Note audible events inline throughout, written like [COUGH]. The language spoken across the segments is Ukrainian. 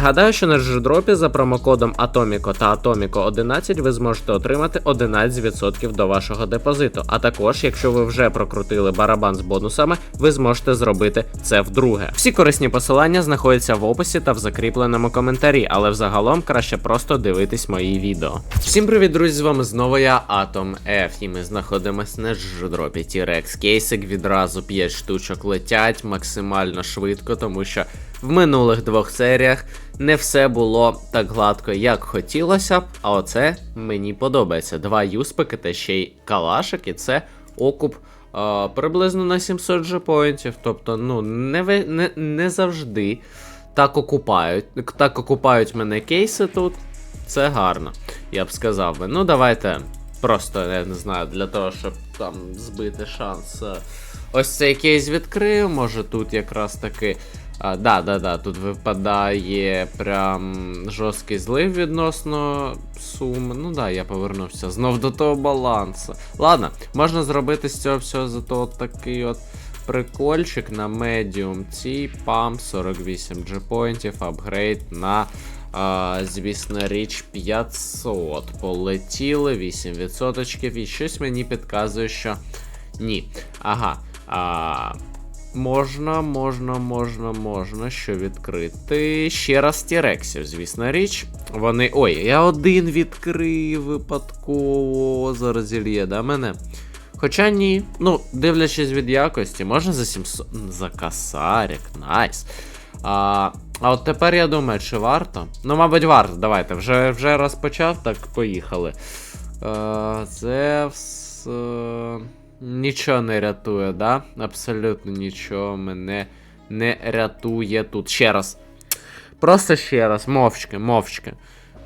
Нагадаю, що на джедропі за промокодом Atomico та Atomico 11 ви зможете отримати 11% до вашого депозиту. А також, якщо ви вже прокрутили барабан з бонусами, ви зможете зробити це вдруге. Всі корисні посилання знаходяться в описі та в закріпленому коментарі, але взагалом краще просто дивитись мої відео. Всім привіт, друзі! З вами знову я Atom F, і ми знаходимося на джедропі T-Rex. Кейсик відразу 5 штучок летять максимально швидко, тому що в минулих двох серіях не все було так гладко, як хотілося б. А оце мені подобається. Два юспики та ще й калашик, і це окуп. а, приблизно на 700 джепоінтів. Тобто, ну, не, ви- не, не завжди так окупають. Так окупають мене кейси тут. Це гарно, я б сказав би. Ну, давайте просто, я не знаю, для того, щоб там збити шанс. е, Ось цей кейс відкрив, може тут якраз таки. А, да, да, да, тут випадає прям жорсткий злив відносно суми. Ну да, я повернувся знов до того балансу. Ладно, можна зробити з цього всього зато такий от прикольчик на медіум ці пам 48 джепоінтів, апгрейд на. А, звісно, річ 500. Полетіли 8%, і щось мені підказує, що ні. Ага. А, можна, можна, можна, можна що відкрити. Ще раз тірексів, звісно річ. Вони. Ой, я один відкрив випадково. Зараз зільє, да, мене? Хоча ні. Ну, дивлячись від якості, можна за 700. За касарик, найс. А, а от тепер я думаю, чи варто? Ну, мабуть, варто. Давайте. Вже вже розпочав, так поїхали. Е, Зевс. е, Нічого не рятує, да? Абсолютно нічого мене не рятує тут. Ще раз. Просто ще раз, мовчки, мовчки.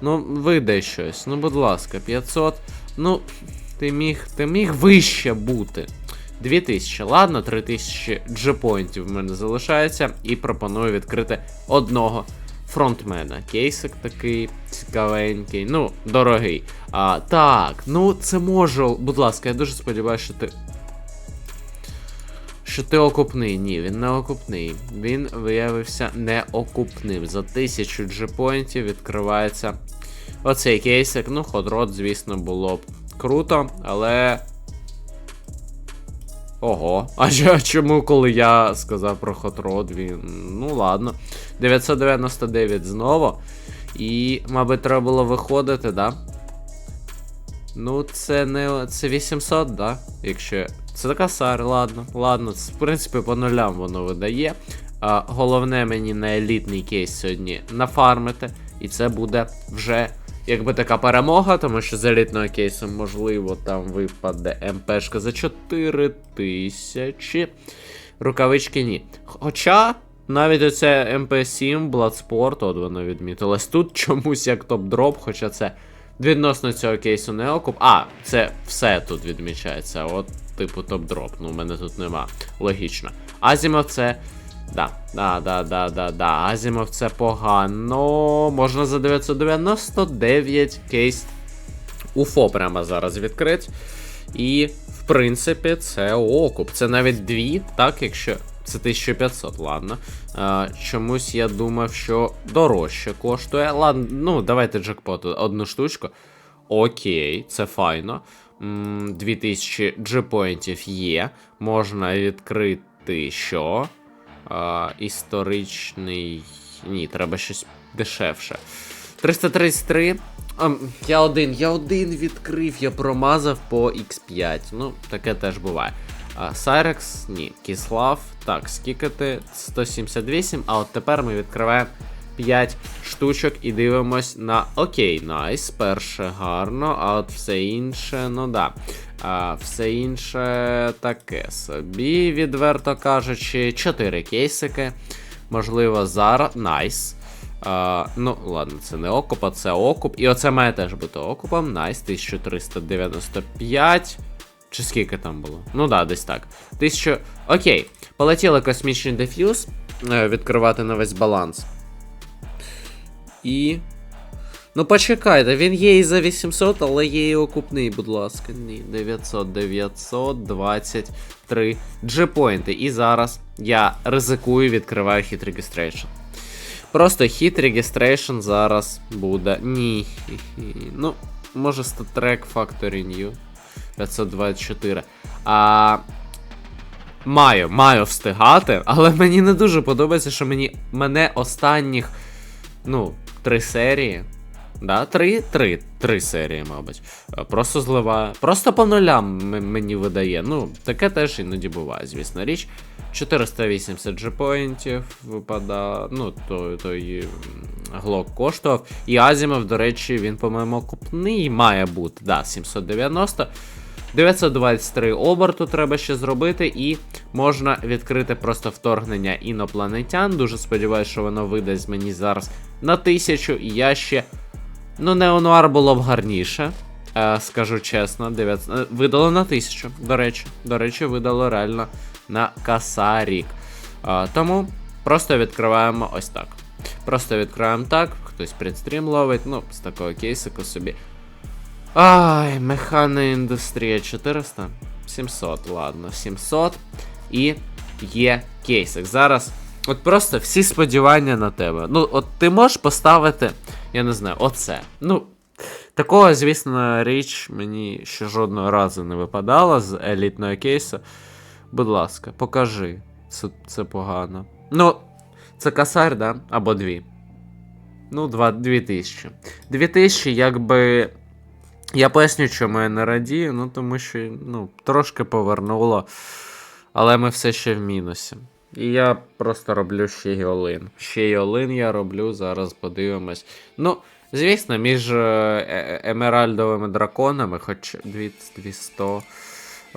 Ну, видай щось. Ну, будь ласка, 500. Ну, ти міг, ти міг вище бути. 2000, ладно, 3000 джепоінтів в мене залишається, і пропоную відкрити одного фронтмена. Кейсик такий цікавенький, ну, дорогий. А, Так, ну це може. Будь ласка, я дуже сподіваюся, що ти. Що ти окупний? Ні, він не окупний. Він виявився неокупним. За 1000 джепоінтів відкривається оцей кейсик. Ну, ходрот, звісно, було б круто, але. Ого. А чому, коли я сказав про хотрод, він. Ну ладно. 999 знову. І, мабуть, треба було виходити, да? Ну, це не. Це 800, да? Якщо. Це така сар, ладно, ладно. Це, в принципі, по нулям воно видає. А, головне мені на елітний кейс сьогодні нафармити. І це буде вже якби така перемога, тому що з елітного кейсу, можливо, там випаде МПшка за 4 тисячі. Рукавички ні. Хоча. Навіть оце MP7 Bloodsport, от воно відмітилось. Тут чомусь як топ-дроп, хоча це відносно цього кейсу не окуп. А, це все тут відмічається. От, типу, топ-дроп. Ну, в мене тут нема. Логічно. Азімов це. Да, да, да, да, да, да. Азімов це погано. Можна за 999 кейс УФО прямо зараз відкрить. І, в принципі, це окуп. Це навіть дві, так, якщо. Це 1500, ладно. А, чомусь я думав, що дорожче коштує. Ладно, ну, давайте джекпот одну штучку. Окей, це файно. М, 2000 джепоінтів є. Можна відкрити що? А, історичний. Ні, треба щось дешевше. 333. Ам, я один, я один відкрив, я промазав по X5. Ну, таке теж буває. Сайрекс, ні. Кіслав. Так, скікати 178. А от тепер ми відкриваємо 5 штучок і дивимось на окей, найс. Перше гарно, а от все інше, ну да. А, все інше таке собі, відверто кажучи, 4 кейсики. Можливо, зараз. Найс. А, ну, ладно, це не окуп, а це окуп. І оце має теж бути окупом. Найс, 1395. Чи скільки там було? Ну да, десь так. 1000. Окей. Полетіли космічний деф'юз. е, Відкривати на весь баланс. І. Ну почекайте, він є і за 800, але є і окупний, будь ласка. Ні, 900, 923 джепоінти. І зараз я ризикую, відкриваю хід регістрейшн. Просто хіт registration зараз буде. Ні. Ну, може StatTrack Factory New 524. А. Маю, маю встигати, але мені не дуже подобається, що мені мене останніх, ну, три серії. Да, три, три, три серії, мабуть. е, Просто зливає. Просто по нулям мені видає. Ну, таке теж іноді буває, звісно річ. 480 джепоінтів випадає. Ну, той, той глок коштував. І Азімов, до речі, він, по-моєму, купний має бути. Да, 790. 923 оберту треба ще зробити, і можна відкрити просто вторгнення інопланетян. Дуже сподіваюся, що воно видасть мені зараз на тисячу, і я ще. Ну, Неонуар було б гарніше. Е, скажу чесно, 900... е, видало на тисячу. До речі, до речі, видало реально на касарік. Е, тому просто відкриваємо ось так. Просто відкриваємо так, хтось предстрім ловить, ну, з такого кейсику собі. Ай, механа індустрія 400. 700, ладно, 700. І є кейсик. Зараз. От просто всі сподівання на тебе. Ну, от ти можеш поставити, я не знаю, оце. Ну, такого, звісно, річ мені ще жодного разу не випадало з елітного кейсу. Будь ласка, покажи. Це, це погано. Ну, це касар, да? Або дві. Ну, два, дві тисячі. Дві тисячі, якби. Я поясню, чому я не радію, ну тому що ну, трошки повернуло, але ми все ще в мінусі. І я просто роблю ще й олин. Ще й олин я роблю, зараз подивимось. Ну, звісно, між е, е- емеральдовими драконами, хоч 200, 200,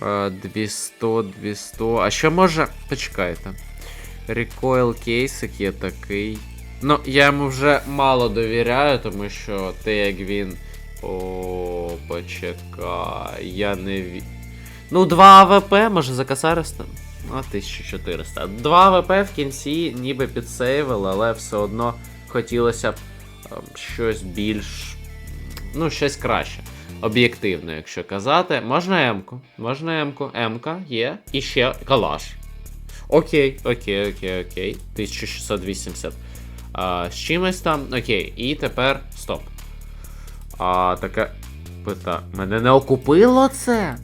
е, 200, 200. А що може. Почекайте. Recoil кейсик є такий. Ну, я йому вже мало довіряю, тому що те, як він. О, почекай, я не ві. Ну, 2 АВП, може за Касариста? Ну, 1400. 2 АВП в кінці ніби підсейвили, але все одно хотілося б ем, щось більш. Ну, щось краще. Об'єктивно, якщо казати. Можна М-ку. Можна М-ку. М-ка є. І ще калаш. Окей, окей, окей, окей. 1680. А, з чимось там. Окей. І тепер стоп. А таке пита. Мене не окупило це?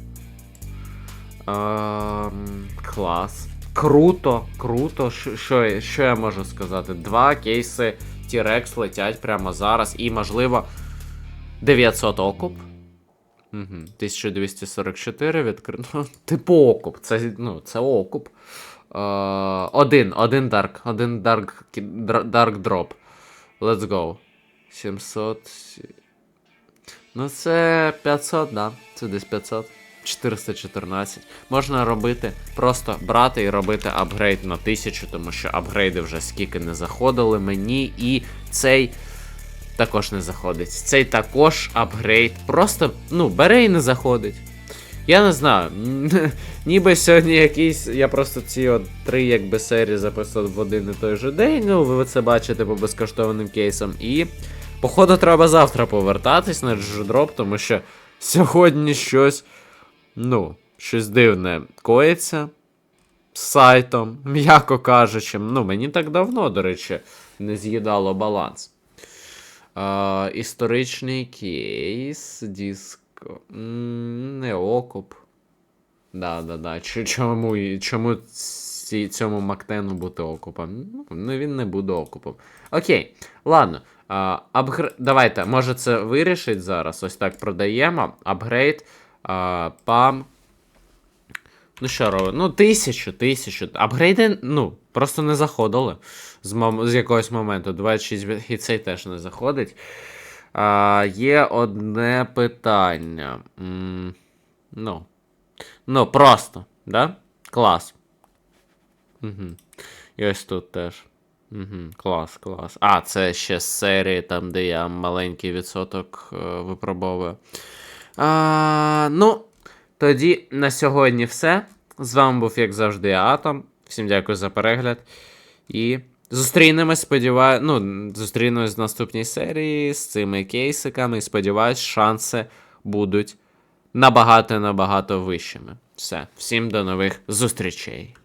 Клас. Круто, круто. Що- Що, я- можу сказати? Два кейси T-Rex летять прямо зараз, і, можливо, 900 окуп. Угу. 1244 відкрито. Ну, типу окуп. Це, ну, це окуп. Е, один, один дарк, один дарк, дарк дроп. Let's go. 700. Ну, це 500, да. Це десь 500. 414. Можна робити, просто брати і робити апгрейд на 1000, тому що апгрейди вже скільки не заходили мені, і цей також не заходить. Цей також апгрейд. Просто, ну, бере і не заходить. Я не знаю. [LAUGHS] Ніби сьогодні якийсь. Я просто ці от три якби серії записав в один і той же день. Ну, ви це бачите по безкоштовним кейсам. І, походу, треба завтра повертатись на дроп, тому що сьогодні щось. Ну, щось дивне коїться з сайтом, [LAUGHS] м'яко кажучи. Ну, мені так давно, до речі, не з'їдало баланс. А, історичний кейс, диско. М, Не окуп. Да, да, да. Чому, чому цьому Мактену бути окупом? Ну, він не буде окупом. Окей, ладно. А, апгр... Давайте, може це вирішить зараз. Ось так продаємо. Апгрейд. А, пам. Ну що робимо? Ну, тисячу, тисячу. Апгрейди, ну, просто не заходили з, мом... з якогось моменту. 26 бі- і цей теж не заходить. А, є одне питання. М, ну. Ну, просто, да? Клас. Угу. І ось тут теж. Угу, клас, клас. А, це ще з серії, там, де я маленький відсоток е, випробовую. А, ну, тоді на сьогодні все. З вами був, як завжди, Атом. Всім дякую за перегляд. І зустрінемось, сподіваюся. Ну, зустрінемось в наступній серії з цими кейсиками. І сподіваюсь, шанси будуть набагато-набагато вищими. Все, всім до нових зустрічей.